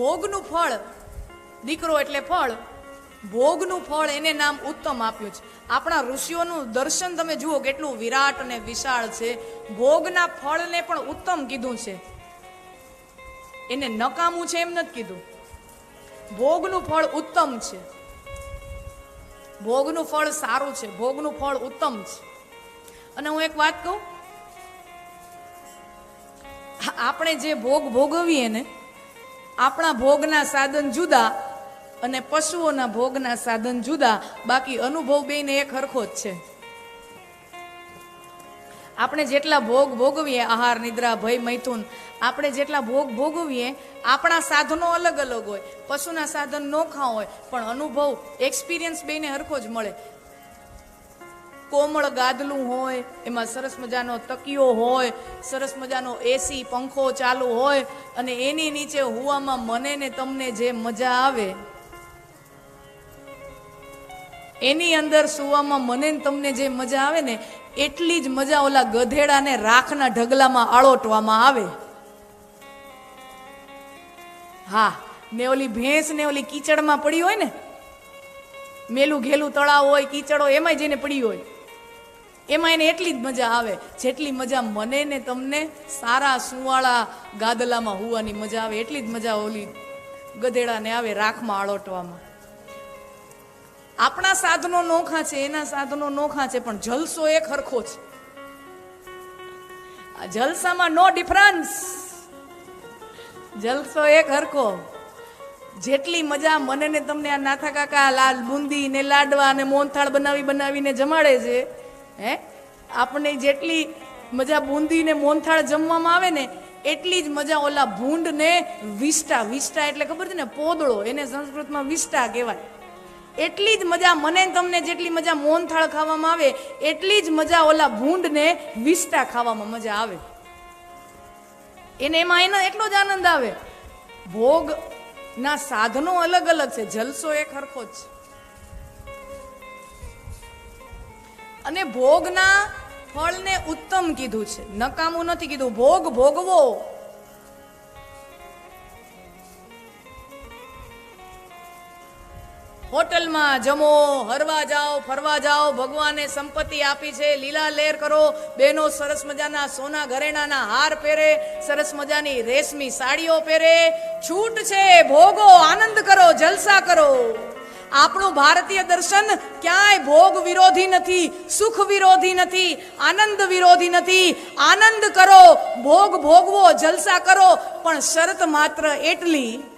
ભોગનું ફળ, દીકરો એટલે ફળ, ભોગનું ફળ એને નામ ઉત્તમ આપ્યું છે. આપણા ઋષિઓનું દર્શન તમે જુઓ કેટલું વિરાટ અને વિશાળ છે. ભોગના ફળને પણ ઉત્તમ કીધું છે. એને નકામું છે એમ નથી કીધું. ભોગનું ફળ ઉત્તમ છે. ભોગનું ફળ સારું છે. ભોગનું ફળ ઉત્તમ છે. અને હું એક વાત કહું? આપણે જે ભોગ ભોગવીએ ને આપણા ભોગના સાધન જુદા અને પશુઓના ભોગના સાધન જુદા. બાકી અનુભવ બેને એક હરખો જ છે. આપણે જેટલા ભોગ ભોગવીએ, આહાર, નિદ્રા, ભય, મૈથુન, આપણે જેટલા ભોગ ભોગવીએ, આપણા સાધનો અલગ અલગ હોય. પશુના સાધન નોખા હોય, પણ અનુભવ એક્સપિરિયન્સ બેને હરખો જ મળે. કોમળ ગાદલું હોય, એમાં સરસ મજાનો તકિયો હોય, સરસ મજાનો એસી પંખો ચાલુ હોય, અને એની નીચે હુવામાં મને ને તમને જે મજા આવે, એની અંદર સુવામાં મને તમને જે મજા આવે ને, એટલી જ મજા ઓલા ગધેડાને રાખના ઢગલામાં આળોટવામાં આવે. હા, ને ઓલી ભેંસ ને ઓલી કીચડમાં પડી હોય ને, મેલું ઘેલું તળાવ હોય, કીચડ હોય એમાંય જઈને પડી હોય. એમાં એને એટલી જ મજા આવે, જેટલી મજા મને ને તમને સારા સુવાળા ગાદલામાં હોવાની મજા આવે, એટલી જ મજા ઓલી ગધેડાને આવે રાખમાં આળોટવામાં. આપણા સાધનો નોખા છે, એના સાધનો નોખા છે, પણ જલસો એક હરખો છે. આ જલસામાં નો ડિફરન્સ જલસો એક હરખો જેટલી મજા મને ને તમને આ નાથા કાકા લાલ બુંદી ને લાડવા ને મોહનથાળ બનાવી બનાવીને જમાડે છે હે? આપણે જેટલી મજા બુંદીને મોનથાળ જમવામાં આવે ને, એટલી જ મજા ઓલા ભૂંડને વિષ્ટા વિષ્ટા એટલે ખબર છે ને, પોદળો, એને સંસ્કૃતમાં વિષ્ટા કહેવાય. એટલી જ મજા મને તમને જેટલી મજા મોનથાળ ખાવામાં આવે, એટલી જ મજા ઓલા ભૂંડને વિષ્ટા ખાવામાં મજા આવે. એને એમાં એનો એટલો જ આનંદ આવે. ભોગ ના સાધનો અલગ અલગ છે, જલસો એક સરખો જ. છે અને ભોગના ફળને ઉત્તમ કીધું છે. નકામું નથી કીધું. ભોગ ભોગવો. હોટલમાં જમો, હરવા જાઓ, ફરવા જાઓ, ભગવાને સંપત્તિ આપી છે. લીલા લેર કરો. બેનો સરસ મજાના સોના ઘરેણાના હાર પહેરે. સરસ મજાની રેશમી સાડીઓ પહેરે. છૂટ છે. ભોગો આનંદ કરો, જલસા કરો. આપણું ભારતીય દર્શન ક્યાંય ભોગ વિરોધી નથી, સુખ વિરોધી નથી, આનંદ વિરોધી નથી. આનંદ કરો, ભોગ ભોગવો, જલસા કરો, પણ શરત માત્ર એટલી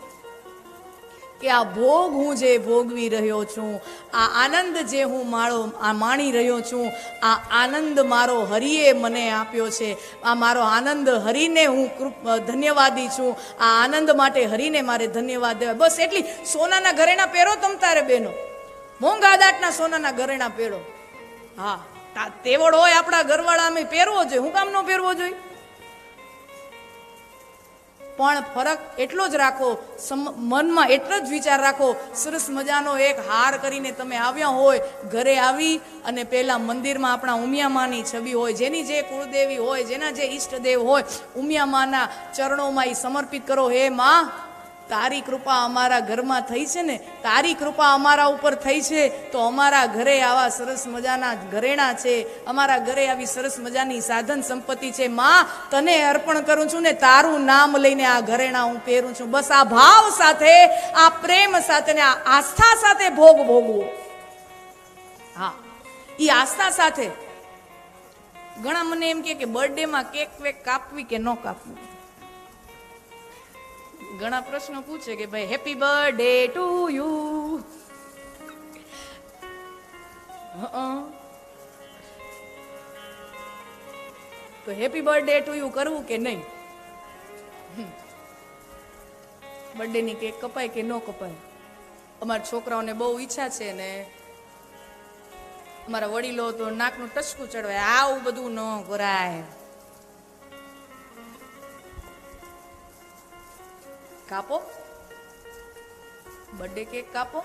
કે આ ભોગ હું જે ભોગવી રહ્યો છું, આ આનંદ જે હું માળો, આ માણી રહ્યો છું, આ આનંદ મારો હરિએ મને આપ્યો છે. આ મારો આનંદ હરિને હું કૃપ ધન્યવાદી છું. આ આનંદ માટે હરિને મારે ધન્યવાદ દેવા. બસ એટલી સોનાના ઘરેણા પહેરો તમ તારે બહેનો મોંઘા દાટના સોનાના ઘરેણા પહેરો. હા તેવડ હોય આપણા ઘરવાળા અમે પહેરવો જોઈએ. હું કામ ન પહેરવો જોઈએ? પણ ફરક એટલો જ રાખો મનમાં એટલો જ વિચાર રાખો, સરસ મજાનો એક હાર કરીને તમે આવ્યા હોય, ઘરે આવી અને પહેલાં મંદિરમાં આપણા ઉમિયામાની છબી હોય, જેની જે કુળદેવી હોય, જેના જે ઈષ્ટદેવ હોય, ઉમિયામાના ચરણોમાં એ સમર્પિત કરો, હે માં તારી કૃપા અમારા ઘરમાં થઈ છે ને, તારી કૃપા અમારા ઉપર થઈ છે, તો અમારા ઘરે આવા સરસ મજાના ઘરેણા છે, અમારા ઘરે આવી સરસ મજાની સાધન સંપત્તિ છે. માં, તને અર્પણ કરું છું ને, તારું નામ લઈને આ ઘરેણા હું પહેરું છું. બસ આ ભાવ સાથે, આ પ્રેમ સાથે ને આ આસ્થા સાથે ભોગ ભોગવો. હા એ આસ્થા સાથે. ઘણા મને એમ કે બર્થડેમાં કેક વેક કાપવી કે ન કાપવી? ઘણા પ્રશ્નો પૂછે કે ભાઈ હેપી બર્થડે ટુ યુ તો હેપી બર્થડે ટુ યુ કરવું કે નહીં? બર્થડે ની કેક કપાય કે ન કપાય? અમારા છોકરાઓને બહુ ઈચ્છા છે ને. અમારા વડીલો તો નાકનું ટચકું ચડવાય. આવું બધું ન કરાય. કાપો. બર્થડે કેક કાપો.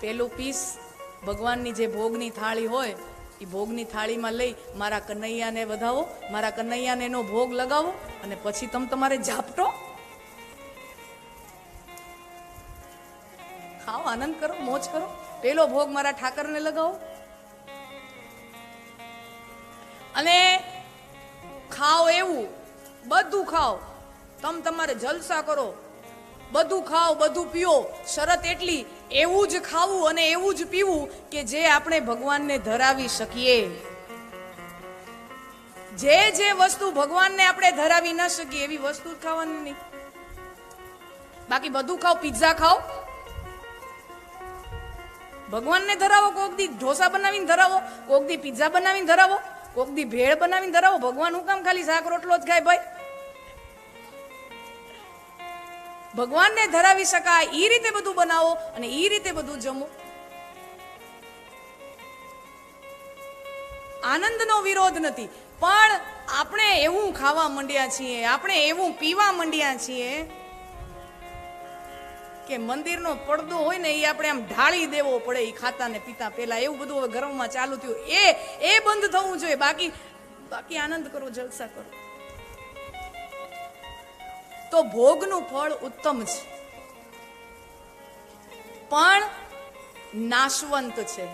પેલું પીસ ભગવાનની જે ભોગની થાળી હોય, એ ભોગની થાળીમાં લઈ મારા કનૈયાને વધાવો, મારા કનૈયાને એનો ભોગ લગાવો અને પછી તમે તમારે ઝાપટો. આનંદ કરો, મોજ કરો. પેલો ભોગ મારા ઠાકરને લગાવો. અને ખાઓ એવું, બધું ખાઓ. તમ તમારે જલસા કરો. બધું ખાઓ, બધું પીઓ. શરત એટલી, એવું જ ખાવું અને એવું જ પીવું કે જે આપણે ભગવાનને ધરાવી શકીએ. જે જે વસ્તુ ભગવાનને આપણે ધરાવી ન શકીએ, એવી વસ્તુ ખાવાની નહીં. બાકી બધું ખાઓ પિઝા ખાઓ. ભગવાનને ધરાવો, કોક દી ઢોસા બનાવીને ધરાવો, કોક દી પિઝા બનાવીને ધરાવો, કોક દી ભેળ બનાવીને ધરાવો. ભગવાન હું કામ ખાલી શાક રોટલો જ ખાય, ભાઈ? ભગવાનને ધરાવી શકાય એ રીતે બધું બનાવો અને એ રીતે બધું જમો. આનંદનો વિરોધ નથી. પણ આપણે એવું ખાવા માંડ્યા છીએ, આપણે એવું પીવા માંડ્યા છીએ કે મંદિરનો પડદો હોય ને એ આપણે આમ ઢાળી દેવો પડે એ ખાતા ને પીતા પેલા એવું બધું હવે ગરમમાં ચાલુ થયું. એ એ બંધ થવું જોઈએ. બાકી બાકી આનંદ કરો, જલસા કરો. તો ભોગનું ફળ ઉત્તમ છે. પણ નાશવંત છે.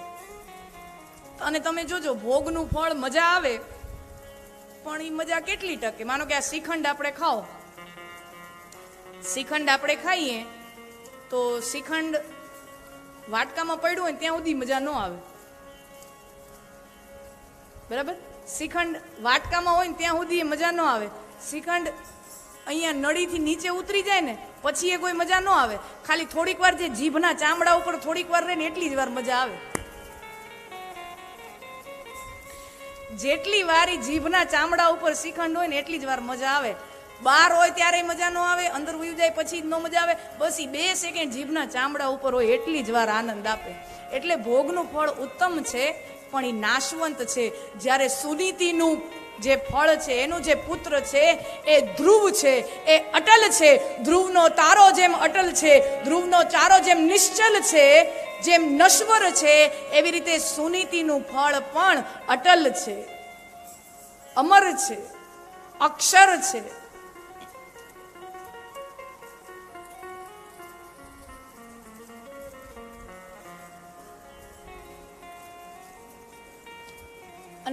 અને તમે જોજો, ભોગનું ફળ મજા આવે, પણ એ મજા કેટલી ટકે? માનો કે આ શ્રીખંડ આપણે ખાઓ. શ્રીખંડ આપણે ખાઈએ, તો શ્રીખંડ વાટકામાં પડ્યું હોય ત્યાં સુધી મજા ન આવે. બરાબર? શ્રીખંડ વાટકામાં હોય ને ત્યાં સુધી મજા ન આવે. શ્રીખંડ અહીંયા નળીથી નીચે ઉતરી જાય ને, પછી એ કોઈ મજા ન આવે. ખાલી થોડીક વાર જે જીભના ચામડા ઉપર થોડીક વાર રહે ને એટલી જ વાર મજા આવે. જેટલી વાર જીભના ચામડા ઉપર શ્રીખંડ હોય ને એટલી જ વાર મજા આવે. બહાર હોય ત્યારે મજા ન આવે, અંદર ઉયું જાય પછી જ ન મજા આવે. બસ બે સેકન્ડ જીભના ચામડા ઉપર હોય એટલી જ વાર આનંદ આપે. એટલે ભોગનું ફળ ઉત્તમ છે પણ એ નાશવંત છે. જ્યારે સુનીતિનું જે ફળ છે, એનું જે પુત્ર છે, એ ધ્રુવ છે. એ અટલ છે. ધ્રુવનો તારો જેમ અટલ છે. ધ્રુવનો ચારો જેમ નિશ્ચલ છે. જેમ નશ્વર છે. એવી રીતે સુનીતિનું ફળ પણ અટલ છે. અમર છે. અક્ષર છે.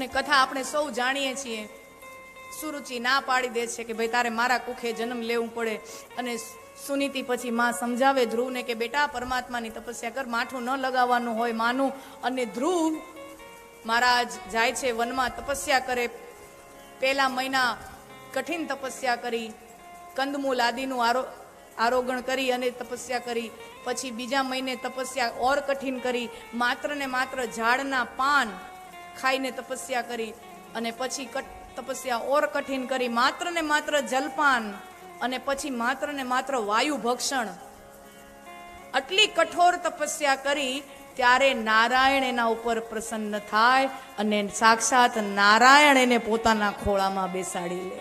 અને કથા આપણે સૌ જાણીએ છીએ. સુરુચિ ના પાડી દે છે કે ભાઈ તારે મારા કુખે જન્મ લેવું પડે અને સુનીતિ પછી માં સમજાવે ધ્રુવને કે બેટા પરમાત્માની તપસ્યા કર, માઠું ન લગાવવાનું હોય માનું અને ધ્રુવ મહારાજ જાય છે વનમાં તપસ્યા કરે. પહેલા મહિના કઠિન તપસ્યા કરી, કંદમૂલ આદિનું આરો, આરોગણ કરી અને તપસ્યા કરી. પછી બીજા મહિને તપસ્યા ઓર કઠિન કરી. માત્ર ને માત્ર ઝાડના પાન ખાઈને તપસ્યા કરી અને પછી તપસ્યા ઓર કઠિન કરી. માત્ર ને માત્ર જલપાન અને પછી માત્ર ને માત્ર વાયુ ભક્ષણ. આટલી કઠોર તપસ્યા કરી ત્યારે નારાયણ એના ઉપર પ્રસન્ન થાય અને સાક્ષાત નારાયણ એને પોતાના ખોળામાં બેસાડી લે.